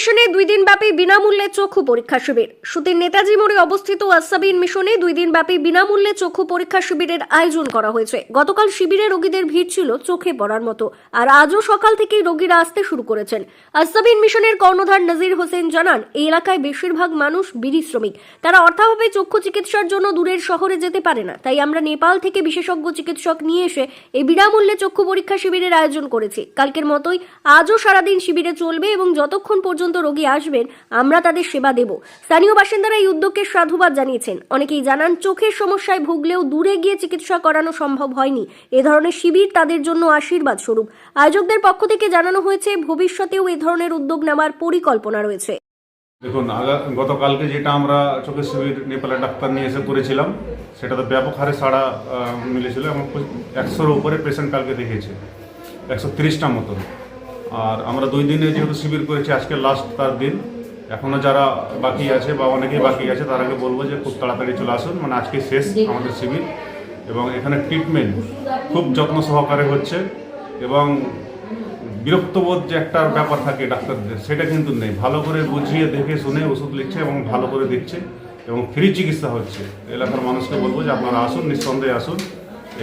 মিশনে দুই দিন ব্যাপী বিনামূল্যে চক্ষু পরীক্ষা শিবির। সুতির নেতাজি মোড়ে অবস্থিত আসাবিন মিশনে দুই দিন ব্যাপী বিনামূল্যে চক্ষু পরীক্ষা শিবিরের আয়োজন করা হয়েছে। গতকাল শিবিরে রোগীদের ভিড় ছিল চোখে পড়ার মতো, আর আজও সকাল থেকেই রোগীরা আসতে শুরু করেছেন। আসাবিন মিশনের কর্ণধার নজির হোসেন জানান, এই এলাকায় বেশিরভাগ মানুষ বিড়ি শ্রমিক। তারা অর্থাভাবে চক্ষু চিকিৎসার জন্য দূরের শহরে যেতে পারে না। তাই আমরা নেপাল থেকে বিশেষজ্ঞ চিকিৎসক নিয়ে এসে এই বিনামূল্যে চক্ষু পরীক্ষা শিবিরের আয়োজন করেছি। কালকের মতোই আজও সারাদিন শিবিরে চলবে এবং যতক্ষণ পর্যন্ত রোগী আসবেন, আমরা তাদের সেবা দেব। স্থানীয় বাসিন্দারা এই উদ্যোগকে সাধুবাদ জানিয়েছেন। অনেকেই জানান, চোখের সমস্যায় ভুগলেও দূরে গিয়ে চিকিৎসা করানো সম্ভব হয়নি। এ ধরনের শিবির তাদের জন্য আশীর্বাদ স্বরূপ। আয়োজকদের পক্ষ থেকে জানানো হয়েছে, ভবিষ্যতেও এ ধরনের উদ্যোগ নেওয়ার পরিকল্পনা রয়েছে। দেখুন গতকালকে যেটা আমরা চোখের শিবির নেপালের ডাক্তার নিয়ে এসে করেছিলাম সেটাতে ব্যাপক হারে সাড়া মিলেছিল এবং একশোর উপরে পেশেন্ট কালকে দেখিয়েছে। একশো তিরিশটা মতন আর আমরা দুই দিনে যেহেতু শিবির করেছি আজকে লাস্ট তার দিন। এখনও যারা বাকি আছে বা অনেকেই বাকি আছে তারাকে বলব যে খুব তাড়াতাড়ি চলে আসুন। মানে আজকে শেষ আমাদের শিবির। এবং এখানে ট্রিটমেন্ট খুব যত্ন সহকারে হচ্ছে। এবং বিরক্তবোধ যে একটা ব্যাপার থাকে ডাক্তারদের সেটা কিন্তু নেই। ভালো করে বুঝিয়ে দেখে শুনে ওষুধ লিখছে এবং ভালো করে দিচ্ছে এবং ফ্রি চিকিৎসা হচ্ছে। এলাকার মানুষকে বলব যে আপনারা আসুন নিঃসন্দেহে আসুন।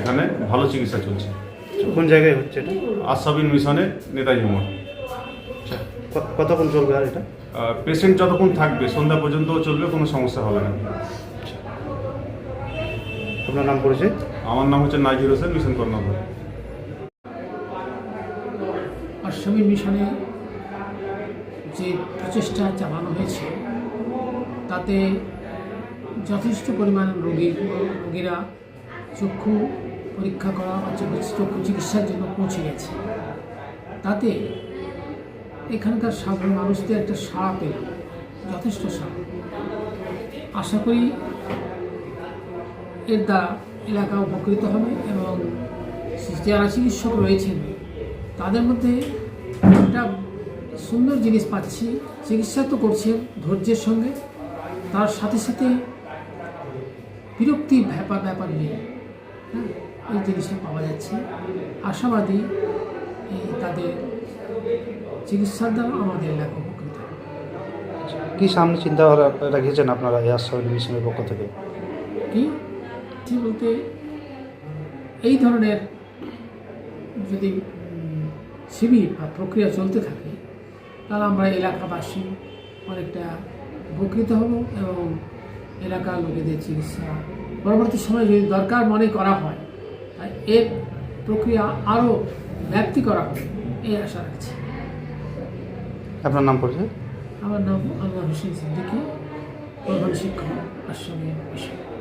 এখানে ভালো চিকিৎসা চলছে। কোন জায়গায় হচ্ছে এটা? আশাবিন মিশনে নেতাজি মোড়। কতক্ষণ চলবে আর এটা? পেশেন্ট যতক্ষণ থাকবে সন্ধ্যা পর্যন্তও চলবে কোনো সমস্যা হবে না। আপনার নাম পরিচয়? আমার নাম হচ্ছে নাজির হোসেন মিশন কর্ণধার। আশ্রমী মিশনে যে প্রচেষ্টা চালানো হয়েছে তাতে যথেষ্ট পরিমাণ রোগী রোগীরা চক্ষু পরীক্ষা করা বা চিকিৎসার জন্য পৌঁছে গেছে। তাতে এখানকার সাধারণ মানুষদের একটা সাড়া পেল, যথেষ্ট সাড়া। আশা করি এর দ্বারা এলাকা উপকৃত হবে এবং যারা চিকিৎসক রয়েছেন, তাদের মধ্যে একটা সুন্দর জিনিস পাচ্ছি, চিকিৎসা তো করছেন ধৈর্যের সঙ্গে, তার সাথে সাথে বিরক্তির ব্যাপার ব্যাপার নেই হ্যাঁ এই জিনিসটা পাওয়া যাচ্ছে। আশাবাদী এই তাদের চিকিৎসার দ্বারা আমাদের এলাকা উপকৃত। কি সামনে চিন্তা রেখেছেন আপনারা এয়ার সার্ভিস মিশনের পক্ষ থেকে? কি? কি বলতে? এই ধরনের যদি শিবির বা প্রক্রিয়া চলতে থাকে তাহলে আমরা এলাকাবাসী অনেকটা উপকৃত হব এবং এলাকার লোকেদের চিকিৎসা পরবর্তী সময় যদি দরকার মনে করা হয় এর প্রক্রিয়া আরও ব্যাপ্তি করা হবে এই আশা রাখছি। আপনার নাম পড়ছে? আমার নাম আনোয়ার হোসেন সিদ্দিকী প্রধান শিক্ষক আশ্রমের বিষয়।